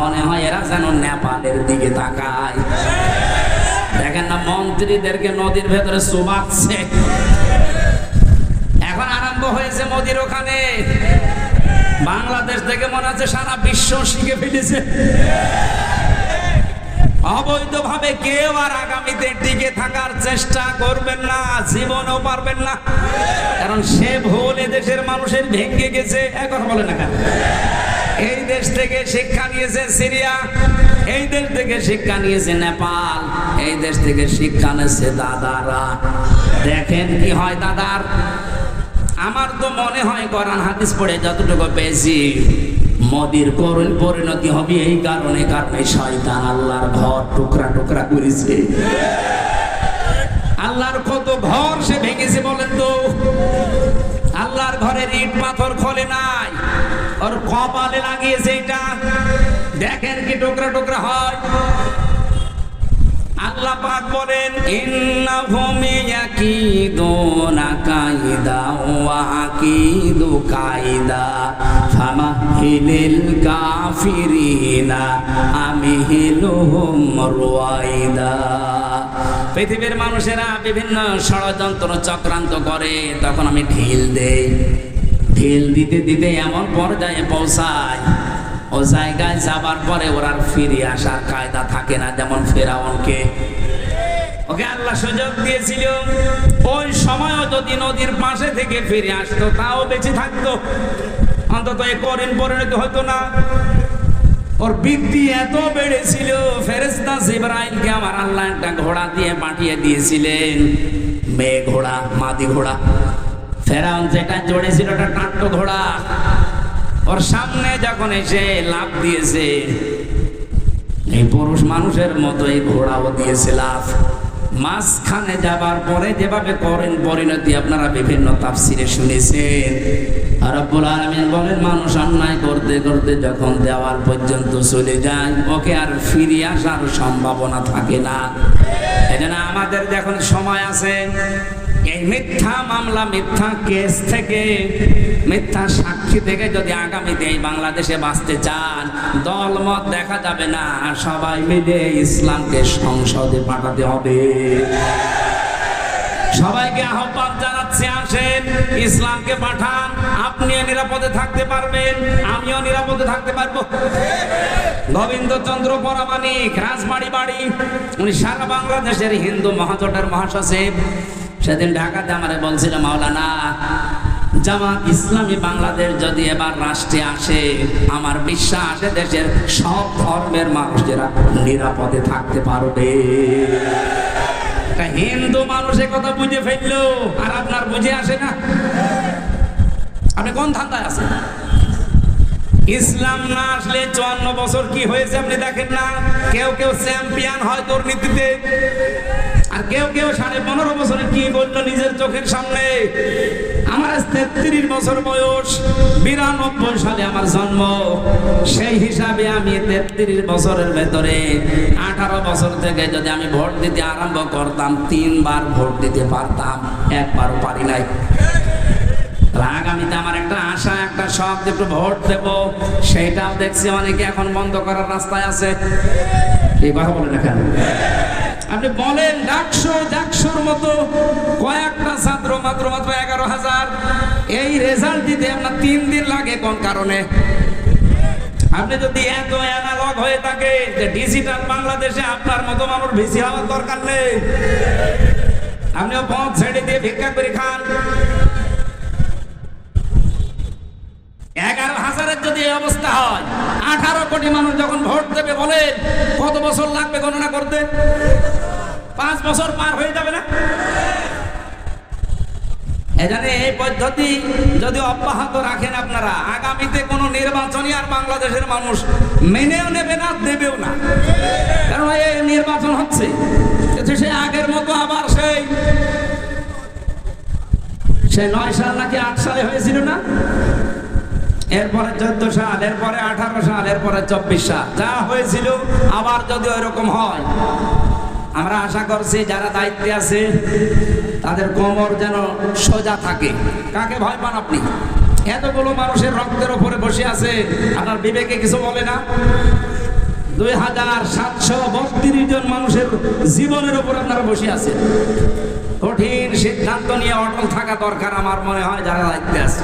মনে হয় এরা যেন নেপালের দিকে তাকায়। দেখেন না, মন্ত্রীদেরকে নদীর ভেতরে চুবাচ্ছে এখন আরম্ভ হয়েছে মোদির ওখানে। বাংলাদেশ থেকে মনে হচ্ছে সারা বিশ্ব শিখে ফেলেছে। অবৈধভাবে কেউ আর আগামীতে টিকে থাকার চেষ্টা করবেন না, জীবনও পারবেন না। কারণ সে ভুল দেশের মানুষের ভেঙে গেছে। এখন বলে না কেন? এই দেশ থেকে শিক্ষা নিয়েছে সিরিয়া, এই দেশ থেকে শিক্ষা নিয়েছে নেপাল, এই দেশ থেকে শিক্ষা নিয়েছে দাদারা। দেখেন কি হয় দাদার। আমার তো মনে হয় কোরআন হাদিস পড়ে যতটুকু পেয়েছি, মোদির করুণ পরিণতি হবে এই কারণে কারণে শয়তান আল্লাহর ঘর টুকরা টুকরা করেছে। আল্লাহর কত ঘর সে ভেঙেছে বলেন তো? আল্লাহর ঘরের ইট পাথর খোলে নাই। ওর কপালে লাগিয়েছে এটা দেখেন কি টুকরা টুকরা হয় আল্লাহ পাক বলেন ইন্নাহুম ইয়াকিদুনা কাইদা ওয়া আকিদু কাইদা ফামাহিলিল কাফিরিনা আমিহিলুহুম রুয়াইদা পৃথিবীর মানুষেরা বিভিন্ন ষড়যন্ত্র চক্রান্ত করে, তখন আমি ঢিল দেই। ঢিল দিতে দিতে এমন পর্যায়ে পৌঁছায়। ও জায়গায় যাবার পরে ওর ফিরে আসার কায়দা থাকে না যেমন ফেরাউনকে। ওকে আল্লাহ সুযোগ দিয়েছিল। ওই সময়ও যদি নদীর পাশে থেকে ফিরে আসতো, তাও বেঁচে থাকতো। অন্তত এ করিন পরিণত হতো না। ওর বৃদ্ধি এত বেড়েছিল ফেরেস্তা জিব্রাইলকে আমার আল্লাহ একটা ঘোড়া দিয়ে পাঠিয়ে দিয়েছিলেন। মেয়ে ঘোড়া, মাদি ঘোড়া। ফেরাউন যেটা জড়েছিল ওটা টাট্ট ঘোড়া, ওর সামনে যখন এসে লাভ দিয়েছে, এই পুরুষ মানুষের মতো এই ঘোড়াও দিয়েছে লাভ মাঝখানে যাবার পরে যেভাবে করেন পরিণতি আপনারা বিভিন্ন তাফসিরে শুনেছেন। আর রব্বুল আলামিন বলেন, মানুষ অন্যায় করতে করতে যখন দেওয়াল পর্যন্ত চলে যায়, ওকে আর ফিরে আসার সম্ভাবনা থাকে না। এজন্য আমাদের যখন সময় আছে এই মিথ্যা মামলা, মিথ্যা কেস থেকে মিথ্যা সাক্ষী থেকে যদি আগামীতে এই বাংলাদেশে বাঁচতে চান, দলমত দেখা যাবে না। সবাই মিলে ইসলামকে সংসদে পাঠাতে হবে। সবাইকে আহ্বান জানাচ্ছি, আসেন, ইসলামকে পাঠান। আপনিও নিরাপদে থাকতে পারবেন, আমিও নিরাপদে থাকতে পারব। গোবিন্দচন্দ্র পরামানিক রাজবাড়ি বাড়ি, উনি সারা বাংলাদেশের হিন্দু মহাজোটের মহাসচিব। সেদিন ঢাকাতে আমারে বলছিল, মাওলানা, জামাত ইসলামী বাংলাদেশ যদি এবার রাষ্ট্রে আসে, আমার বিশ্বাস দেশের সব ধর্মের মানুষেরা নিরাপদে থাকতে পারবে। হিন্দু মানুষ এ কথা বুঝে ফেলল, আর আপনার বুঝে আসে না। আপনি কোন ধান্দায় আছেন? ইসলাম না আসলে চুয়ান্ন বছর কি হয়েছে আপনি দেখেন না? কেউ কেউ চ্যাম্পিয়ন হয় দুর্নীতিতে। আর কেউ কেউ সাড়ে পনেরো বছরে কি বলল নিজের চোখের সামনে? আমার তেত্রিশ বছর বয়স, বিরানব্বই সালে আমার জন্ম। সেই হিসাবে আমি তেত্রিশ বছরের ভেতরে আঠারো বছর থেকে যদি আমি ভোট দিতে আরম্ভ করতাম, তিনবার ভোট দিতে পারতাম, একবারও পারি নাই। আগামীতে আমার একটা আশা, একটা শখ একটু ভোট দেব সেটাও দেখছি অনেকে এখন বন্ধ করার রাস্তায় আছে। এই কথা বলেন এখানে আপনি বলেন ডাকশো ডাকশোর মতো কয়েকটা ছাত্র মাত্র মাত্র এগারো হাজার। এই রেজাল্ট দিতে আপনার তিন দিন লাগে কোন কারণে? আপনি যদি এত অ্যানালগ হয়ে থাকে যে ডিজিটাল বাংলাদেশে আপনার মতো মানুষ বেশি হওয়ার দরকার নেই। আপনিও পথ ছেড়ে দিয়ে ভিক্ষা করে খান। এগারো হাজারের যদি এই অবস্থা হয়, আঠারো কোটি মানুষ যখন ভোট দেবে বলেন, কত বছর লাগবে গণনা করতে? পাঁচ বছর পার হয়ে যাবে না? এখানে এই পদ্ধতি যদি অব্যাহত রাখেন আপনারা, আগামীতে কোনো নির্বাচনই আর বাংলাদেশের মানুষ মেনেও নেবে না, দেবেও না। কারণ এই নির্বাচন হচ্ছে? সে আগের মতো আবার সেই সে নয় সাল নাকি আট সালে হয়েছিল না? এরপরে চোদ্দ সাল, এরপরে আঠারো সাল, এরপরে চব্বিশ সাল। যা হয়েছিল, আবার যদি ওইরকম হয় আমরা আশা করছি যারা দায়িত্বে আছে, তাদের কোমর যেন সোজা থাকে। কাকে ভয় পান আপনি? এতগুলো মানুষের রক্তের ওপরে বসে আছে, আপনার বিবেকে কিছু বলে না? দুই হাজার সাতশো বত্রিশ জন মানুষের জীবনের উপর আপনারা বসে আছেন। কঠিন সিদ্ধান্ত নিয়ে অটল থাকা দরকার আমার মনে হয় যারা দায়িত্বে আছে।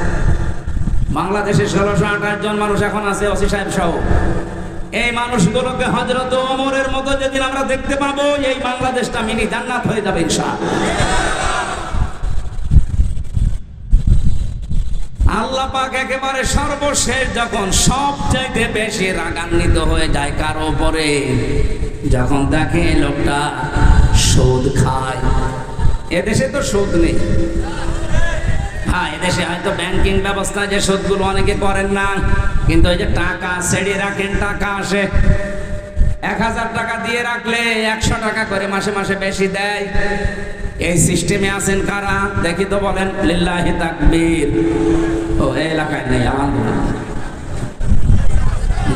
বাংলাদেশে ষোলোশো আঠাশ জন মানুষ এখন আছে, অসি সাহেব সহ। এই মানুষগুলোকে হজরত ওমরের মতো যেদিন আমরা দেখতে পাবো, এই বাংলাদেশটা মিনি জান্নাত হয়ে যাবে আল্লাহ পাক একেবারে সর্বশেষ যখন সবচাইতে বেশি রাগান্বিত হয়ে যায় কারও উপরে? যখন দেখে লোকটা সুদ খায়। এদেশে তো সুদ নেই। হ্যাঁ এদেশে হয়তো ব্যাংকিং ব্যবস্থা যে সুদগুলো অনেকে করেন না, কিন্তু ওই যে টাকা ছেড়ে রাখেন, টাকা আসে। এক হাজার টাকা দিয়ে রাখলে একশো টাকা করে মাসে মাসে বেশি দেয়। এই সিস্টেমে আছেন কারা? দেখি তো বলেন, লিল্লাহি তাকবীর। ও এলাকায় নেই, আলহামদুলিল্লাহ।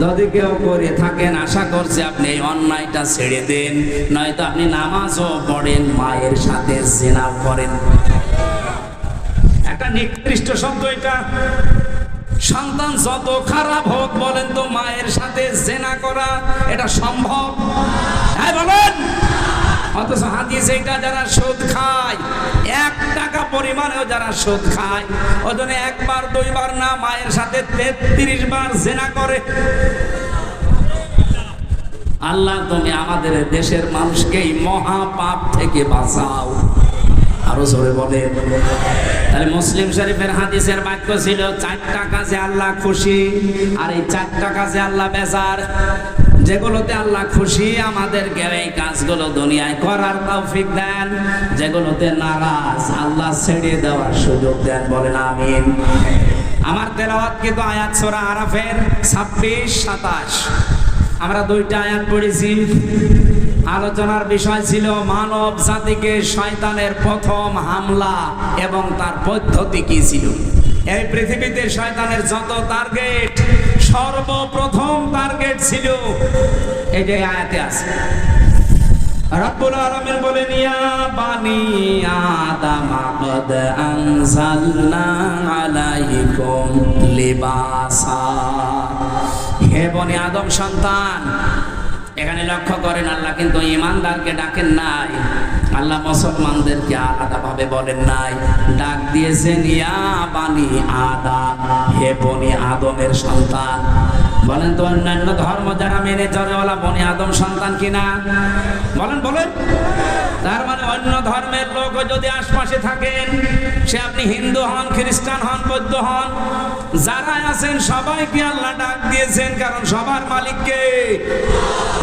যদি কেউ করে থাকেন, আশা করছে আপনি এই অন্যায়টা ছেড়ে দেন, নয়তো আপনি নামাজও পড়েন, মায়ের সাথে জেনাও করেন। একটা নিকৃষ্ট শব্দ এটা। সন্তান যত খারাপ হোক বলেন তো, মায়ের সাথে জেনা করা এটা সম্ভব? হ্যাঁ বলেন। অথচ হাদিস এইটা যারা সুদ খায়, এক টাকা পরিমাণেও যারা সুদ খায়, ওজনে একবার, দুইবার না, মায়ের সাথে তেত্রিশ বার জেনা করে। আল্লাহ তুমি আমাদের দেশের মানুষকে এই মহা পাপ থেকে বাঁচাও। আরও জোরে বলে তাহলে মুসলিম শরীফের হাদিসের বাক্য ছিল, চারটা কাজে আল্লাহ খুশি, আর এই চারটা কাজে আল্লাহ বেজার। যেগুলোতে আল্লাহ খুশি, আমাদেরকে এই কাজগুলো দুনিয়ায় করার তৌফিক দেন। যেগুলোতে নারাজ, আল্লাহ ছেড়ে দেওয়ার সুযোগ দেন। বলেন, আমিন। আমার তেলাওয়াত কিন্তু আয়াত সোরা আরাফের ছাব্বিশ, সাতাশ। আমরা দুইটা আয়াত পড়েছি। আলোচনার বিষয় ছিল মানব জাতিকে শয়তানের প্রথম হামলা এবং তার পদ্ধতি কি ছিল? এই পৃথিবীতে শয়তানের যত টার্গেট সর্বপ্রথম টার্গেট ছিল। এই যে আয়াতে আছে। রব্বুল আলামিন বলেন, ইয়া বানি আদম কদ আনজালনা আলাইকুম লিবাসা। হে বনে আদম সন্তান, এখানে লক্ষ্য করেন আল্লাহ কিন্তু ইমানদারকে ডাকেন নাই। আল্লাহ মুসলমানদেরকে আলাদাভাবে বলেন নাই, ডাক দিয়েছেন, ইয়া বানি আদম, হে বনি আদমের সন্তান বলেন তো অন্যান্য ধর্ম যারা মেনে চলেওয়ালা বনি আদম সন্তান কিনা? বলেন বলেন। তার মানে অন্য ধর্মের লোক যদি আশপাশে থাকেন, সে আপনি হিন্দু হন, খ্রিস্টান হন, বৌদ্ধ হন, যারা আছেন সবাইকে আল্লাহ ডাক দিয়েছেন, কারণ সবার মালিককে।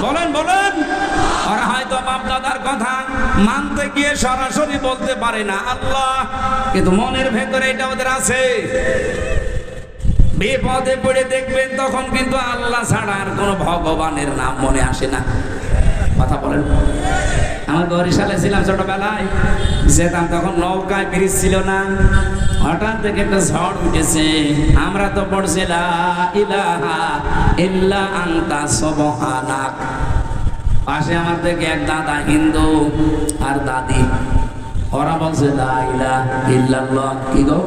বলেন বলেন। ওরা হয়তো বাপ দাদার কথা মানতে গিয়ে সরাসরি বলতে পারে না, আল্লাহ, কিন্তু মনের ভেতরে এটা ওদের আছে। বিপদে পড়ে দেখবেন তখন কিন্তু আল্লাহ ছাড়া আর কোনো ভগবানের নাম মনে আসে না। কথা বলেন। আমার বরিশালে ছিলাম ছোটবেলায়। যেতাম তখন নৌকায়, ব্রিজ ছিল না। হঠাৎ থেকে একটা ঝড় উঠেছে। আমরা তো সবহানাক। পাশে আমার থেকে এক দাদা হিন্দু আর দাদি। ওরা বলছে, লা ইলাহা ইল্লাল্লাহ। কি গো?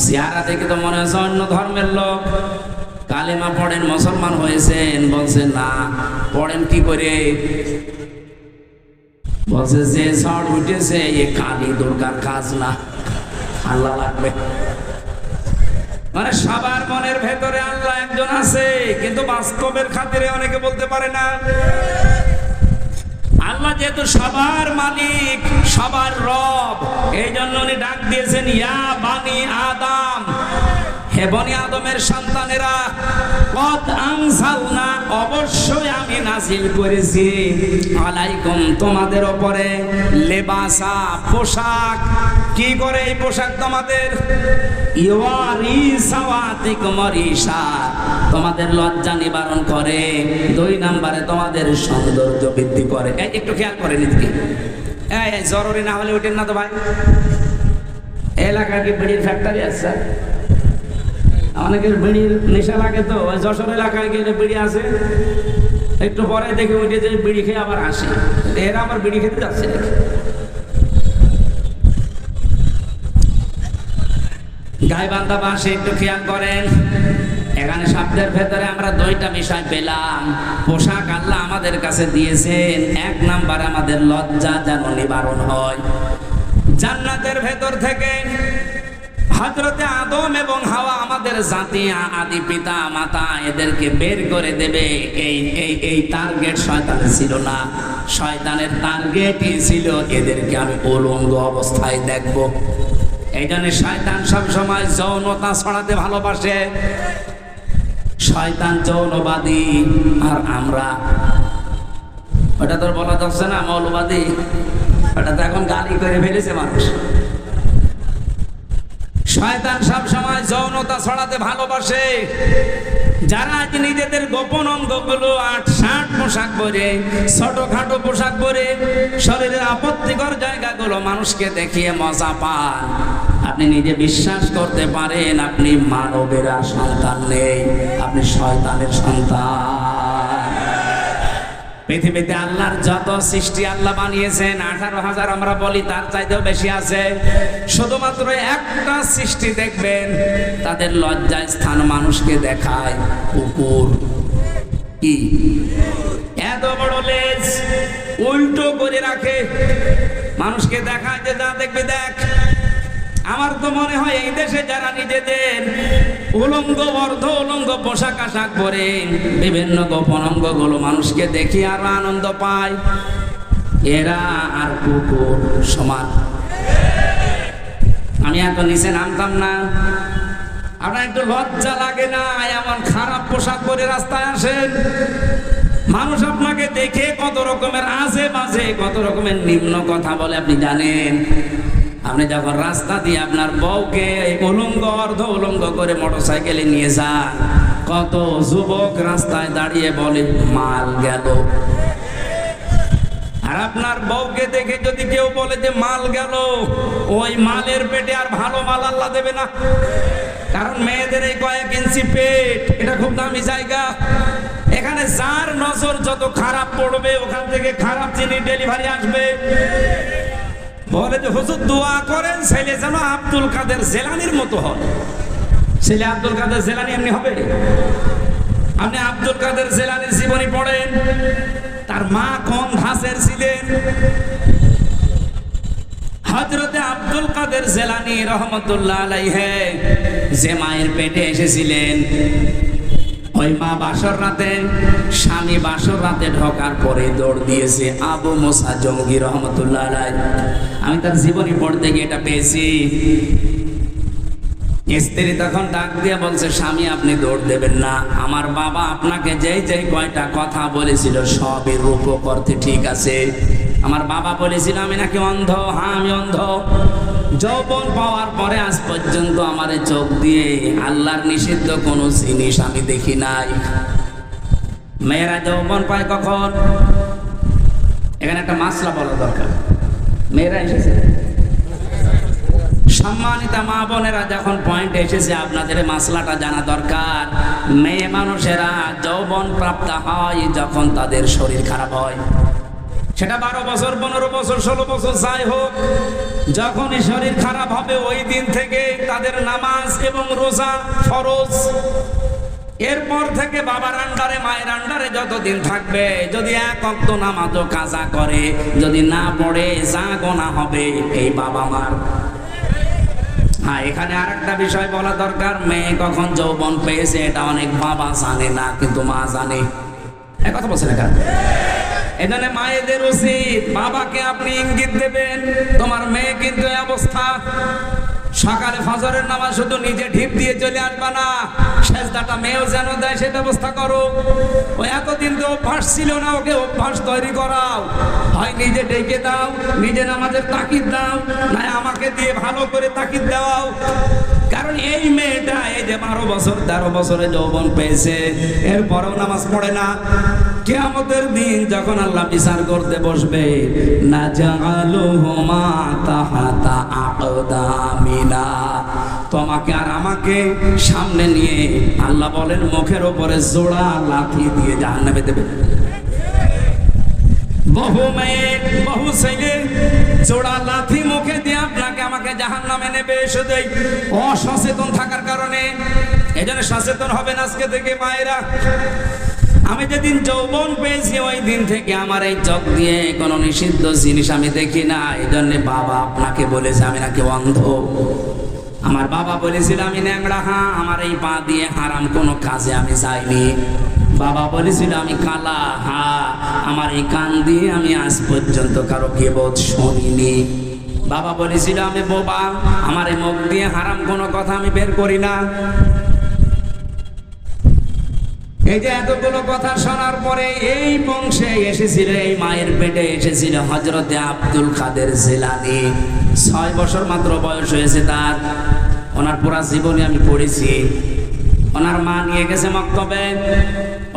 চেহারা দেখে তো মনে হচ্ছে অন্য ধর্মের লোক। কালেমা পড়েন, মুসলমান হয়েছেন, বলছে, না, পড়েন কি করে? বলছে, যে ঝড় উঠেছে, এ কালি দুর্গার কাজ না আল্লাহ লাগবে। মানে সবার মনের ভেতরে আল্লাহ একজন আছে, কিন্তু বাস্তবের খাতিরে অনেকে বলতে পারে না। আল্লাহ যেহেতু সবার মালিক সবার রব এই জন্য উনি ডাক দিয়েছেন ইয়া বানি আদম হে বনি আদমের সন্তানেরা কদ আনসালনা অবশ্যই আমি নাজিল করেছি। আলাইকুম তোমাদের উপরে লেবাসা পোশাক। কি করে এই পোশাক তোমাদের? তোমাদের লজ্জা নিবারণ করে। দুই নম্বরে তোমাদের সৌন্দর্য বৃদ্ধি করে। একটু খেয়াল করে এই, জরুরি না হলে উঠেন না তো ভাই। এলাকায় কি বিড়ির ফ্যাক্টরি আছে অনেকের বিড়ির নেশা লাগে তো, ওই যশোর এলাকায় গেলে বিড়ি আছে। একটু পরে দেখে উঠে যে বিড়ি খেয়ে আবার আসে। এরা আবার বিড়ি খেতে যাচ্ছে নাকি? গাইবান্ধা বাসে একটু খেয়াল করেন। এখানে শব্দের ভেতরে আমরা দুইটা বিষয় পেলাম। পোশাক আল্লাহ আমাদের কাছে দিয়েছেন। এক নাম্বার আমাদের লজ্জা যেন নিবারণ হয়। জান্নাতের ভেতর থেকে হজরতে আদম এবং হাওয়া আমাদের জাতি আদি পিতা, মাতা এদেরকে বের করে দেবে। এই এই এই টার্গেট শয়তানের ছিল না। শয়তানের টার্গেটই ছিল এদেরকে আমি উলঙ্গ অবস্থায় দেখব। এই জন্য শয়তান সব সময় যৌনতা ছড়াতে ভালোবাসে। শয়তান যৌনবাদী, আর আমরা ওটা তোর বলা যাচ্ছে না, মৌলবাদী। ওটা তো এখন গালি করে ফেলেছে মানুষ। শয়তান সব সময় যৌনতা ছড়াতে ভালোবাসে। যারা আজ নিজেদের গোপন অঙ্গগুলো আট, ষাট পোশাক পরে, ছোটখাটো পোশাক পরে, শরীরের আপত্তিকর জায়গাগুলো মানুষকে দেখিয়ে মজা পান। আপনি নিজে বিশ্বাস করতে পারেন, আপনি মানবেরা সন্তান নেই, আপনি শয়তানের সন্তান। পৃথিবীতে আল্লাহর যত সৃষ্টি আল্লাহ বানিয়েছেন, আঠারো হাজার আমরা বলি, তার চাইতেও বেশি আছে। শুধুমাত্র একটা সৃষ্টি দেখবেন, তাদের লজ্জায় স্থান মানুষকে দেখায় কুকুর। কি? এত বড় লেজ উল্টো করে রাখে। মানুষকে দেখায় যে, যা দেখবে দেখ। আমার তো মনে হয় এই দেশে যারা নিজেদের উলঙ্গ, অর্ধ উলঙ্গ পোশাক আশাক পরে বিভিন্ন গোপন অঙ্গগুলো মানুষকে দেখি আরও আনন্দ পায়। এরা আর কুকুর সমান। আমি এত নিচে নামতাম না। আপনার একটু লজ্জা লাগে না? এমন খারাপ পোশাক পরে রাস্তায় আসেন। মানুষ আপনাকে দেখে কত রকমের আজে বাজে কত রকমের নিম্ন কথা বলে। আপনি জানেন আপনি যখন রাস্তা দিয়ে আপনার বউকে উলঙ্গ, অর্ধ উলঙ্গ করে মোটর সাইকেলে নিয়ে যান, কত যুবক রাস্তায় দাঁড়িয়ে বলে, মাল গেল। আর আপনার বউকে দেখে যদি কেউ বলে যে, মাল গেল, ওই মালের পেটে আর ভালো মাল আল্লাহ দেবে না। কারণ মেয়েদের এই কয়েক ইঞ্চি পেট, এটা খুব দামি জায়গা। এখানে যার নজর যত খারাপ পড়বে, ওখান থেকে খারাপ জিনিস ডেলিভারি আসবে। বলে যে, হুজুর, দোয়া করেন, ছেলে যেন আব্দুল কাদের জেলানির মতো হয়। ছেলে আব্দুল কাদের জেলানি এমনি হবে? আপনি আব্দুল কাদের জেলানির জীবনী পড়েন, তার মা কোন ধাসের ছিলেন। হজরতে আব্দুল কাদের জেলানি রহমতুল্লাহ আলাইহে যে মায়ের পেটে এসেছিলেন। ওই মা বাসর রাতে, স্বামী বাসর রাতে ঢোকার পরে দৌড় দিয়েছে আবু মোসা জঙ্গি রহমতুল্লাহ আমি তার জীবনী পড়তে গিয়ে এটা পেয়েছি। স্ত্রী তখন ডাক দিয়ে বলছে, স্বামী, আপনি দৌড় দেবেন না। আমার বাবা আপনাকে যেই যেই কয়টা কথা বলেছিল সবই রূপ করতে ঠিক আছে। আমার বাবা বলেছিল, আমি নাকি অন্ধ? হ্যাঁ আমি অন্ধ। যৌবন পাওয়ার পরে আজ পর্যন্ত আমার চোখ দিয়ে আল্লাহর নিষিদ্ধ কোনো জিনিস আমি দেখি নাই। মেয়েরা যৌবন পায় কখন? এখানে একটা মাসলা বলা দরকার। মেয়েরা এসেছে। সম্মানিতা মা বোনেরা, যখন পয়েন্ট এসেছে, আপনাদের মাসলাটা জানা দরকার। মেয়ে মানুষেরা যৌবন প্রাপ্ত হয় যখন তাদের শরীর খারাপ হয়। সেটা বারো বছর, পনেরো বছর, ষোলো বছর, যাই হোক, যখনই শরীর খারাপ হবে, ওই দিন থেকে তাদের নামাজ এবং রোজা ফরজ। এরপর থেকে বাবার আন্ডারে, মায়ের আন্ডারে যতদিন থাকবে, যদি এক অক্ত নামাজও কাজা করে, যদি না পড়ে, যা গোনা হবে, এই বাবা মার। হ্যাঁ এখানে আরেকটা বিষয় বলা দরকার, মেয়ে কখন যৌবন পেয়েছে, এটা অনেক বাবা জানে না, কিন্তু মা জানে। কথা বলছে না এখানে মায়েদের উচিত, বাবাকে আপনি ইঙ্গিত দেবেন, তোমার মেয়ে কিন্তু অবস্থা। সকালে ফজরের নামাজ শুধু নিজে ঢিপ দিয়ে চলে আসবা না, সেজদাটা মেয়েও যেন দেয়, সে ব্যবস্থা করো। ও এতদিন তো অভ্যাস ছিল না, ওকে অভ্যাস তৈরি করাও। হয় নিজে ডেকে দাও, নিজে নামাজের তাকিদ দাও, না আমাকে দিয়ে ভালো করে তাকিদ দেওয়াও। কারণ এই মেয়েটা এই যে বারো বছর, তেরো বছরে যৌবন পেয়েছে, এরপরেও নামাজ পড়ে না। কেয়ামতের দিন যখন আল্লাহ বিচার করতে বসবে না জাগালো হোমা তোমাকে আর আমাকে সামনে নিয়ে আল্লাহ বলেন, মুখের ওপরে জোড়া লাথি দিয়ে জাহান্নামে দেবে। বহু মেয়ে, বহু ছেলে। জোড়া লাথি মুখে দিয়ে আপনাকে আমাকে জাহান নামে নেবে শুধু অসচেতন থাকার কারণে। এই জন্য সচেতন হবেন আজকে থেকে মায়েরা। আমি যেদিন যৌবন পেয়েছি, ওই দিন থেকে আমার এই চোখ দিয়ে কোনো নিষিদ্ধ জিনিস আমি দেখি না। এই জন্যে বাবা আপনাকে বলেছে, আমি নাকি অন্ধ। আমার বাবা বলেছিল, আমি ন্যাংরা হ্যাঁ আমার এই পা দিয়ে হারাম কোনো কাজে আমি যাইনি। বাবা বলেছিল, আমি কালা, হা, আমার এই কান দিয়ে আমি আজ পর্যন্ত কারও কেবল শুনিনি। বাবা বলেছিল, আমি বোবা, আমার এই মুখ দিয়ে হারাম কোনো কথা আমি বের করি না। এই যে এতগুলো কথা শোনার পরে এই বংশে এসেছিল, এই মায়ের পেটে এসেছিল হজরতে আব্দুল কাদের জেলানি। ছয় বছর মাত্র বয়স হয়েছে তার। ওনার পুরা জীবনে আমি পড়েছি। ওনার মা নিয়ে গেছে মক্তবে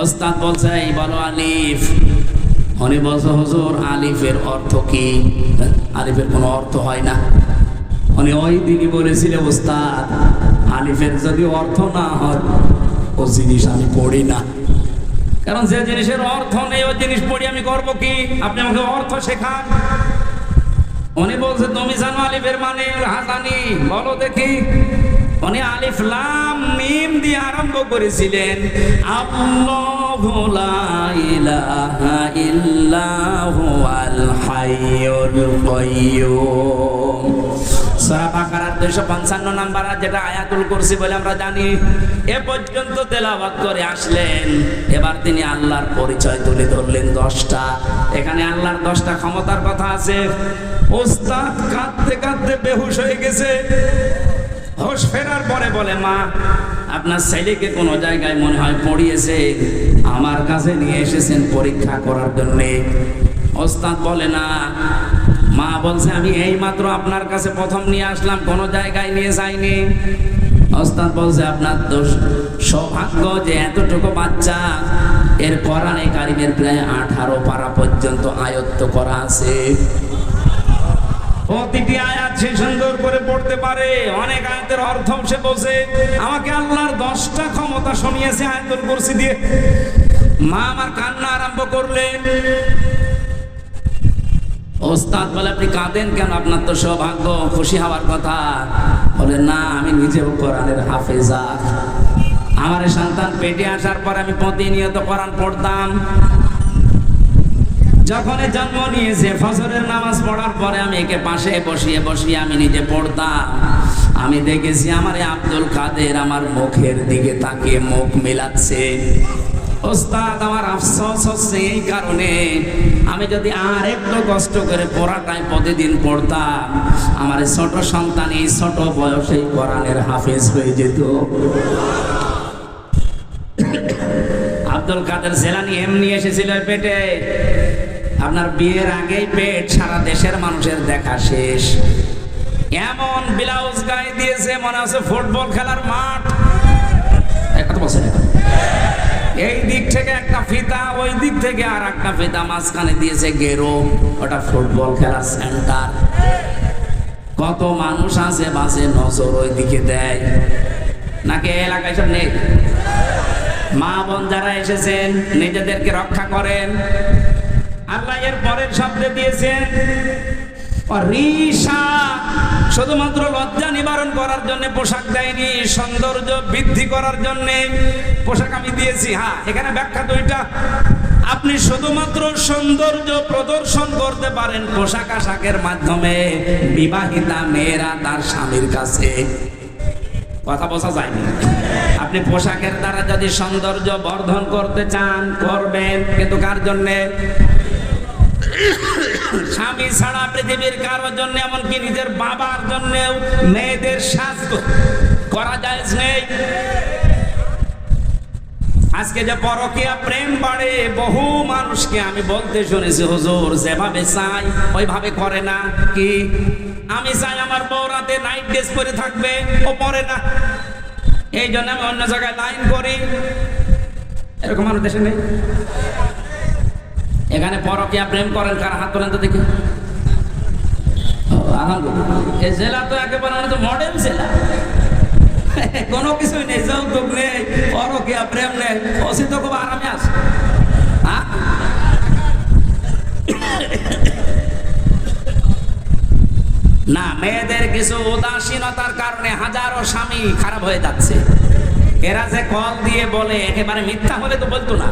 ওস্তাদ বলছে, এই বলো আলিফ। উনি বলছে, হুজুর, আলিফের অর্থ কি? আলিফের কোনো অর্থ হয় না। উনি ওই দিনই বলেছিলেন ওস্তাদ, আলিফের যদি অর্থ না হয়, ও জিনিস আমি পড়ি না। কারণ যে জিনিসের অর্থ নেই, ওই জিনিস পড়ি আমি করব কি? আপনি আমাকে অর্থ শেখান। উনি বলছে, তুমি জানো আলিফের মানে? হাসানি, বলো দেখি। উনি আলিফ লাম মিম দিয়ে আরম্ভ করেছিলেন, আল্লাহু লা ইলাহা ইল্লাহু আল হাইয়ুল কাইয়্যুম সূরা বাকারার 255 নাম্বার যেটা আয়াতুল কুরসি বলে আমরা জানি, এ পর্যন্ত তেলাওয়াত করে আসলেন। এবার তিনি আল্লাহর পরিচয় তুলে ধরলেন দশটা। এখানে আল্লাহর দশটা ক্ষমতার কথা আছে। ওস্তাদ কাঁদতে কাঁদতে বেহুশ হয়ে গেছে। হোশ ফেরার পরে বলে, মা, আপনার ছেলেকে কোনো জায়গায় মনে হয় পড়িয়েছে। আমার কাছে নিয়ে এসেছেন পরীক্ষা করার জন্যে। ওস্তাদ বলে, না, মা বলছে, আমি এই মাত্র আপনার কাছে প্রথম নিয়ে আসলাম, কোনো জায়গায় নিয়ে যাইনি। ওস্তাদ বলছে, আপনার দোষ সৌভাগ্য যে এতটুকু বাচ্চা, এর কোরআনে কারিমের প্রায় আঠারো পারা পর্যন্ত আয়ত্ত করা আছে। প্রতিটি আয়াত সে সুন্দর করে পড়তে পারে। অনেক আয়াতের অর্থ সে বোঝে আমাকে আল্লাহর দশটা ক্ষমতা শুনিয়েছে আয়াতুল কুরসি দিয়ে। মা আমার কান্না আরম্ভ করলেন ওস্তাদ বলে, আপনি কাঁদেন কেন? আপনার তো সৌভাগ্য, খুশি হওয়ার কথা। বলে, না, আমি নিজেও কোরআনের হাফেজা আমার সন্তান পেটে আসার পর আমি প্রতিনিয়ত কোরআন পড়তাম। যখন জন্ম নিয়েছে, ফজরের নামাজ পড়ার পরে আমি একে পাশে বসিয়ে বসিয়ে আমি নিজে পড়তাম। আমি দেখেছি আমার আব্দুল কাদের আমার মুখের দিকে তাকিয়ে মুখ মিলাচ্ছে। ওস্তাদ, আমার আফসোস হচ্ছে এই কারণে। আমি যদি আর একটু কষ্ট করে পড়াটাই প্রতিদিন পড়তাম, আমার ছোট সন্তান এই ছোট বয়সেই কোরআনের হাফেজ হয়ে যেত। আব্দুল কাদের জেলানি এমনি এসেছিল পেটে। আপনার বিয়ের আগেই পেট সারা দেশের মানুষের দেখা শেষ। এমন ব্লাউজ গায়ে দিয়েছে, মনে হচ্ছে ফুটবল খেলার মাঠ। এই দিক থেকে একটা ফিতা, ওই দিক থেকে আর একটা ফিতা মাঝখানে দিয়েছে গেরো। ওটা ফুটবল খেলার সেন্টার কত মানুষ আছে বাসে নজর ওই দিকে দেয়। নাকি এলাকায় সব নেই? মা বোন যারা এসেছেন, নিজেদেরকে রক্ষা করেন। আল্লাহ এর পরের শব্দে দিয়েছেন শুধুমাত্র লজ্জা নিবারণ করার জন্য পোশাক দেয়নি, সৌন্দর্য বৃদ্ধি করার জন্য পোশাক আমি দিয়েছি। হ্যাঁ এখানে ব্যাখ্যা দুইটা। আপনি শুধুমাত্র সৌন্দর্য প্রদর্শন করতে পারেন পোশাক আশাকের মাধ্যমে, বিবাহিতা মেয়েরা তার স্বামীর কাছে। কথা বোঝা যায়নি। আপনি পোশাকের দ্বারা যদি সৌন্দর্য বর্ধন করতে চান, করবেন। কিন্তু কার জন্যে? স্বামী ছাড়া পৃথিবীর কারোর জন্য, এমনকি নিজের বাবার জন্যেও মেয়েদের সাজ করা যায় নেই। আজকে যে পরকিয়া প্রেম বাড়ে, বহু মানুষকে আমি বলতে শুনেছি, হুজুর, যেভাবে চাই, ওইভাবে করে না। কি? আমি চাই আমার বউ রাতে নাইট ড্রেস পরে থাকবে, ও পরে না। এই জন্য আমি অন্য জায়গায় লাইন করি। এরকম মানুষ দেশে নেই? এখানে পরকিয়া প্রেম করেন, কার হাত তোলেন তো দেখি। এই জেলা তো একেবারে মডেল জেলা। কোনো কিছুই নেই, যৌতুক নেই, পরকিয়া প্রেম নেই অসিত খুব আরামে আছে। হ্যাঁ? না, মেয়েদের কিছু উদাসীনতার কারণে হাজারো স্বামী খারাপ হয়ে যাচ্ছে। এরা যে কল দিয়ে বলে, একেবারে মিথ্যা হলে তো বলতো না।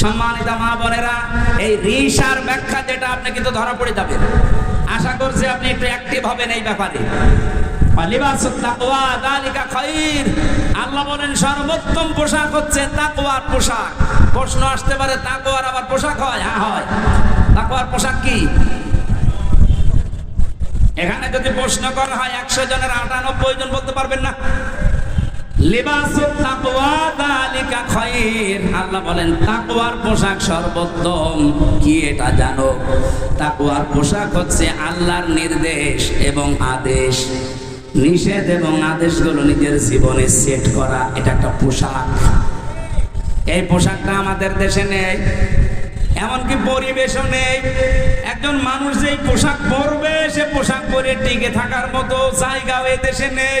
সম্মানিত মা বোনেরা, এই রিসার ব্যাখ্যা যেটা আপনি কিন্তু ধরা পড়ে যাবে আশা করছি আপনি একটু অ্যাক্টিভ হবেন এই ব্যাপারে। আল্লাহ বলেন, সর্বোত্তম পোশাক হচ্ছে তাকওয়ার পোশাক। প্রশ্ন আসতে পারে, তাকওয়ার আবার পোশাক হয়? হ্যাঁ হয়। তাকওয়ার পোশাক কি? এখানে যদি প্রশ্ন করা হয়, একশো জনের আটানব্বই জন বলতে পারবেন না? বলেন পোশাক সর্বোত্তম। কি এটা জানো? পোশাক হচ্ছে নির্দেশ এবং আদেশ। নিষেধ এবং আদেশগুলো নিজের জীবনে সেট করা, এটা একটা পোশাক। এই পোশাকটা আমাদের দেশে নেই, এমনকি পরিবেশও নেই। একজন মানুষ যেই পোশাক পরবে, সে পোশাক পরে টিকে থাকার মতো জায়গাও এ দেশে নেই।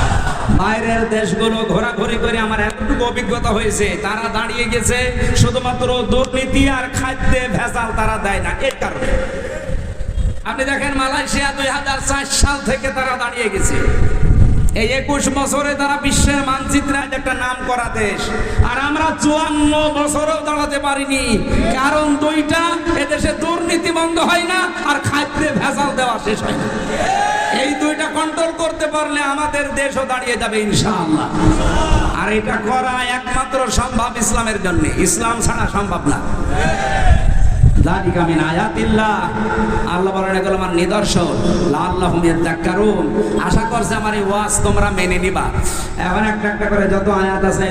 বাইরের দেশগুলো ঘোরাঘুরি করে আমার এতটুকু অভিজ্ঞতা হয়েছে, তারা দাঁড়িয়ে গেছে, শুধুমাত্র দুর্নীতি আর খাদ্যে ভেজাল তারা দেয় না, এর কারণে। আপনি দেখেন মালয়েশিয়া দুই হাজার চার সাল থেকে তারা দাঁড়িয়ে গেছে। এই একুশ বছরে তারা বিশ্বের মানচিত্রে একটা নাম করা দেশ। আর আমরা চুয়ান্ন বছরেও দাঁড়াতে পারিনি, কারণ দুইটা, এদেশে দুর্নীতি বন্ধ হয় না আর খাদ্যে ভেজাল দেওয়া শেষ হয় না। দুইটা কন্ট্রোল করতে পারলে আমাদের দেশও দাঁড়িয়ে যাবে ইনশাআল্লাহ। আর এটা করা একমাত্র সম্ভব ইসলামের জন্য। ইসলাম ছাড়া সম্ভব না। আশা করছে তোমরা মেনে নিবা। এখন একটা একটা করে যত আয়াত আছে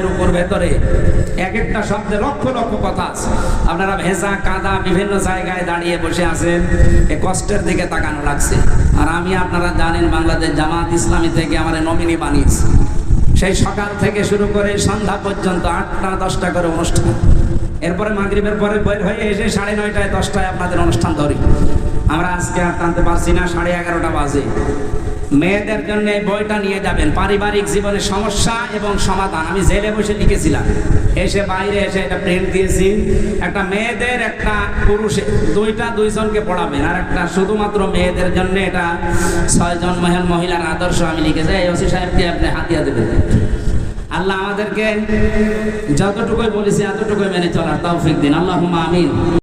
এক একটা শব্দে কথা আপনারা ভেজা, কাদা বিভিন্ন জায়গায় দাঁড়িয়ে বসে আছেন, এ কষ্টের দিকে তাকানো লাগছে। আর আমি, আপনারা জানেন, বাংলাদেশ জামাত ইসলামী থেকে আমার নমিনি বানিয়েছি। সেই সকাল থেকে শুরু করে সন্ধ্যা পর্যন্ত আটটা দশটা করে অনুষ্ঠান। এরপরে মাগরিবের পরে বের হয়ে এসে সাড়ে নয়টায়, দশটায় আপনাদের অনুষ্ঠান ধরি। আমরা আজকে আর টানতে পারছি না, সাড়ে এগারোটা বাজে। মেয়েদের জন্য এই বইটা নিয়ে যাবেন। পারিবারিক জীবনের সমস্যা এবং সমাধান। আমি জেলে বসে লিখেছিলাম। এসে বাইরে এসে এটা প্রিন্ট দিয়েছি। একটা মেয়েদের একটা পুরুষে, দুইটা দুইজনকে পড়াবেন। আর একটা শুধুমাত্র মেয়েদের জন্য এটা ছয়জন মহিলা মহিলার আদর্শ আমি লিখেছি। এই ওসি সাহেবকে আপনি হাতিয়া দেবেন। আল্লাহ আমাদেরকে যতটুকুই বলেছি এতটুকুই মেনে চলার তৌফিক দিন। আল্লাহ আমিন।